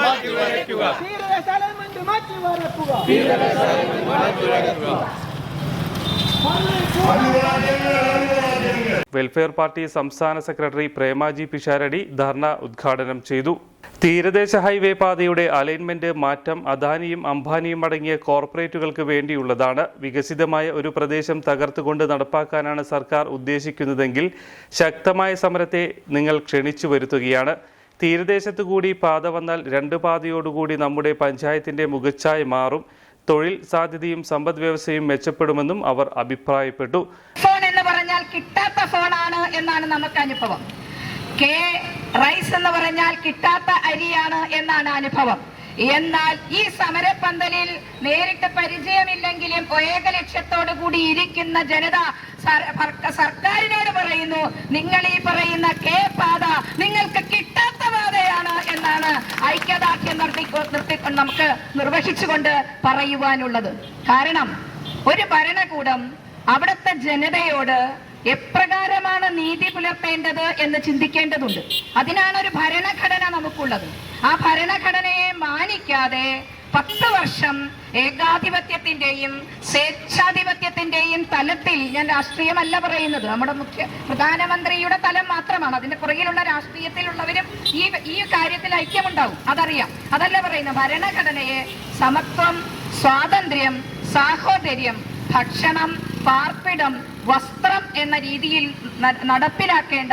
മാറ്റിവരക്കുക welfare party സംസ്ഥാന secretary Premaji Pisharody dharna ഉദ്ഘാടനം ചെയ്തു. തീരദേശ ഹൈവേ പാതയുടെ അലൈൻമെന്റ് മാറ്റം അദാനിയും അംബാനിയും അടങ്ങിയ കോർപ്പറേറ്റുകൾക്ക് വേണ്ടിയുള്ളതാണ്. വികസിതമായ ഒരു പ്രദേശം തകർത്തുകൊണ്ട് നടപ്പാക്കാനാണ് സർക്കാർ ഉദ്ദേശിക്കുന്നതെങ്കിൽ ശക്തമായ സമരത്തെ നിങ്ങൾ ക്ഷണിച്ചു വരുത്തുകയാണ്. തീരദേശത്തു കൂടി പാത വന്നാൽ രണ്ട് പാതയോടുകൂടി നമ്മുടെ പഞ്ചായത്തിന്റെ മുഖച്ഛായ മാറും. തൊഴിൽ സാധ്യതയും സമ്പദ് വ്യവസ്ഥയും മെച്ചപ്പെടുമെന്നും അവർ അഭിപ്രായപ്പെട്ടു. ഫോൺ എന്ന് പറഞ്ഞാൽ കിട്ടാത്ത ഫോണാണ് എന്നാണ് നമുക്ക് അനുഭവം. കെ റൈസ് എന്ന് പറഞ്ഞാൽ കിട്ടാത്ത അരിയാണ് എന്നാണ് അനുഭവം. എന്നാൽ ഈ സമരപ്പന്തലിൽ നേരിട്ട് പരിചയമില്ലെങ്കിലും ഏക ലക്ഷ്യത്തോടു കൂടി ഇരിക്കുന്ന ജനത സർക്കാരിനോട് പറയുന്നു നിങ്ങൾ ഈ പറയുന്ന കെ പാത നിങ്ങൾക്ക് ഐക്യദാർഢ്യം നിർത്തി നമുക്ക് നിർവഹിച്ചുകൊണ്ട് പറയുവാനുള്ളത്. കാരണം ഒരു ഭരണകൂടം അവിടുത്തെ ജനതയോട് എപ്രകാരമാണ് നീതി പുലർത്തേണ്ടത് എന്ന് ചിന്തിക്കേണ്ടതുണ്ട്. അതിനാണ് ഒരു ഭരണഘടന നമുക്കുള്ളത്. ആ ഭരണഘടനയെ മാനിക്കാതെ പത്ത് വർഷം ഏകാധിപത്യത്തിന്റെയും സ്വേച്ഛാധിപത്യത്തിന്റെയും തലത്തിൽ ഞാൻ രാഷ്ട്രീയമല്ല പറയുന്നത്. നമ്മുടെ മുഖ്യ പ്രധാനമന്ത്രിയുടെ തലം മാത്രമാണ്. അതിന്റെ പുറകിലുള്ള രാഷ്ട്രീയത്തിലുള്ളവരും ഈ ഈ കാര്യത്തിൽ ഐക്യമുണ്ടാവും. അതറിയാം. അതല്ല പറയുന്നത്. ഭരണഘടനയെ സമത്വം സ്വാതന്ത്ര്യം സാഹോദര്യം ഭക്ഷണം പാർപ്പിടം വസ്ത്രം എന്ന രീതിയിൽ നടപ്പിലാക്കേണ്ട നടപ്പിലാക്കേണ്ട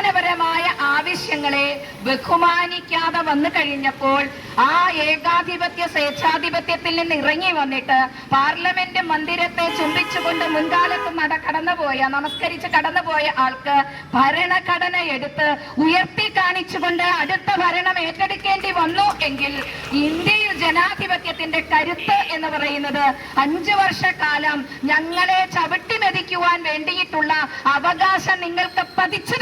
അടിസ്ഥാനപരമായ ആവശ്യങ്ങളെ ബഹുമാനിക്കാതെ വന്നു കഴിഞ്ഞപ്പോൾ ആ ഏകാധിപത്യ സ്വേച്ഛാധിപത്യത്തിൽ നിന്ന് ഇറങ്ങി വന്നിട്ട് പാർലമെന്റ് മന്ദിരത്തെ ചുംബിച്ചുകൊണ്ട് മുൻകാലത്ത് നട കടന്നുപോയ നമസ്കരിച്ച് കടന്നുപോയ ആൾക്ക് ഭരണഘടന എടുത്ത് ഉയർത്തി കാണിച്ചുകൊണ്ട് അടുത്ത ഭരണം ഏറ്റെടുക്കേണ്ടി വന്നു എങ്കിൽ ഇന്ത്യയിൽ ജനാധിപത്യത്തിന്റെ കരുത്ത് എന്ന് പറയുന്നത് അഞ്ചു വർഷക്കാലം ഞങ്ങളെ ചവിട്ടി മെതിക്കുവാൻ വേണ്ടിയിട്ടുള്ള അവകാശം നിങ്ങൾക്ക് പതിച്ചു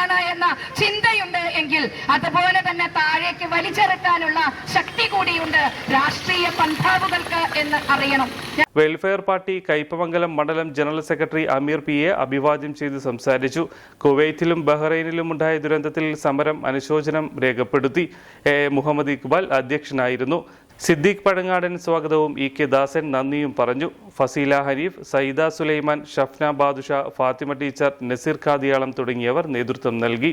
തരുന്നതാണ് എന്ന ചിന്തയുണ്ട് എങ്കിൽ അതുപോലെ തന്നെ താഴേക്ക് വലിച്ചെറുക്കാനുള്ള ശക്തി കൂടിയുണ്ട് രാഷ്ട്രീയ പന്ഥാവുകൾക്ക് എന്ന് അറിയണം. വെൽഫെയർ പാർട്ടി കയ്പമംഗലം മണ്ഡലം general secretary Ameer P A അഭിവാദ്യം ചെയ്ത് സംസാരിച്ചു. കുവൈറ്റിലും ബഹ്റൈനിലും ഉണ്ടായ ദുരന്തത്തിൽ സമരം അനുശോചനം രേഖപ്പെടുത്തി. എ മുഹമ്മദ് ഇക്ബാൽ അധ്യക്ഷനായിരുന്നു. സിദ്ദീഖ് പഴങ്ങാടൻ സ്വാഗതവും ഇ കെ ദാസൻ നന്ദിയും പറഞ്ഞു. ഫസീല ഹരീഫ് സയ്യിദ സുലൈമാൻ ഷഫ്ന ബാദുഷ ഫാത്തിമ ടീച്ചർ നസീർ ഖാദിയാളം തുടങ്ങിയവർ നേതൃത്വം നൽകി.